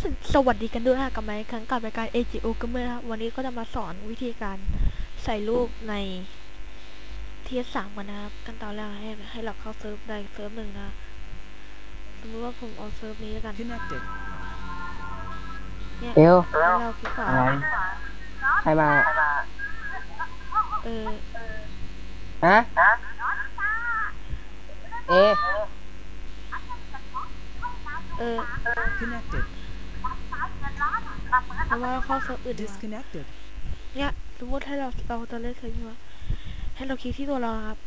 สสวัสดีกันด้วยนะกับไมค์ครั้งกับรายการ AGO กันเมื่อนะครับวันนี้ก็จะมาสอนวิธีการใส่รูปในทีสามกันนะครับกันตอนแรกให้ให้เราเข้าเซิร์ฟใดเซิร์ฟหนึ่งนะสมมติว่าผมเอาเซิร์ฟนี้แล้วกัน Connected. เนี่ยเอวแล้วเราคลิกขวาอะไรใครมาเออฮะเอเอ อ Connected. แล้วว่าเขาเซิร์ฟอื่นเนี่ยสมมติให้เราเราจะเล่นเซิร์ฟใช่ไหมให้เราคลิกที่ตัวเราครับ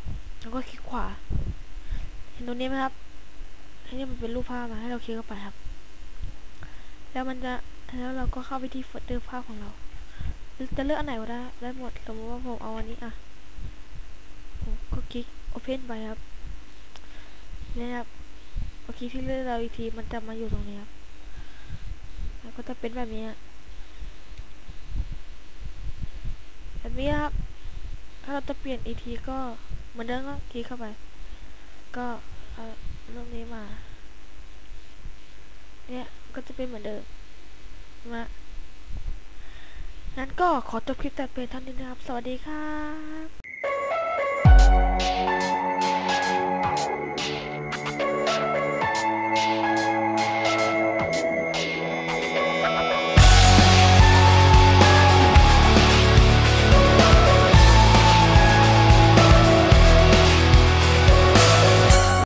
แล้วก็คลิกขวา เห็นตรงนี้ไหมครับอันนี้มันเป็นรูปภาพมาให้เราคลิกเข้าไปครับ แล้วมันจะแล้วเราก็เข้าไปที่โฟลเดอร์ภาพของเราจะเลือกอันไหนก็ได้ได้หมดสมมติว่าผมเอาอันนี้อะผมก็คลิก Open ไปครับนี่ครับพอคลิกที่เลือกเราอีกทีมันจะมาอยู่ตรงนี้ครับ ก็จะเป็นแบบนี้แบบนี้ครับ ถ้าเราจะเปลี่ยนอีกทีก็เหมือนเดิมก็คลิกเข้าไป ก็เอาเรื่องนี้มา เนี่ยก็จะเป็นเหมือนเดิมมางั้นก็ขอจบคลิปแต่เพียงเท่านี้นะครับ สวัสดีครับ